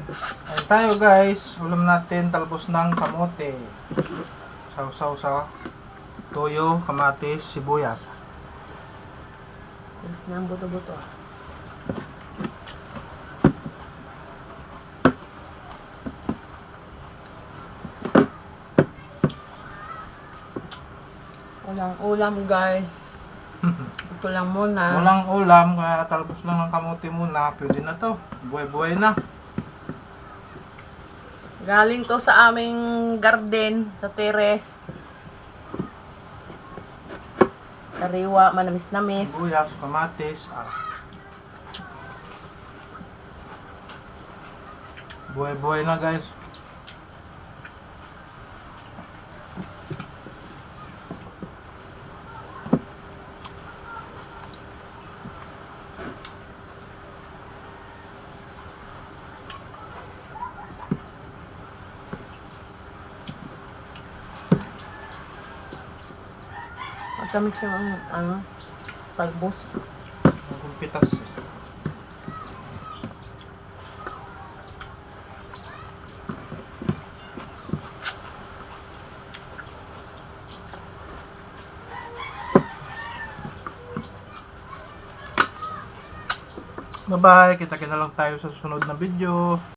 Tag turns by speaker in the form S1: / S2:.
S1: Ayun tayo guys, ulam natin talbos ng kamote. Sausaw sa toyo, kamatis, sibuyas.
S2: Tapos na ang buto-buto. ah. Walang ulam guys. Ito lang muna.
S1: Walang ulam, kaya talbos lang ng kamote muna. Pwede na to. Buhay-buhay na.
S2: Galing to sa aming garden, sa teres. Sariwa, manamis-namis.
S1: Sibuyas, kamatis. Ah. Buhay-buhay na guys.
S2: Matamis yung ano, talbos.
S1: Ang pitas. Bye-bye. Kita-kita lang tayo sa susunod na video.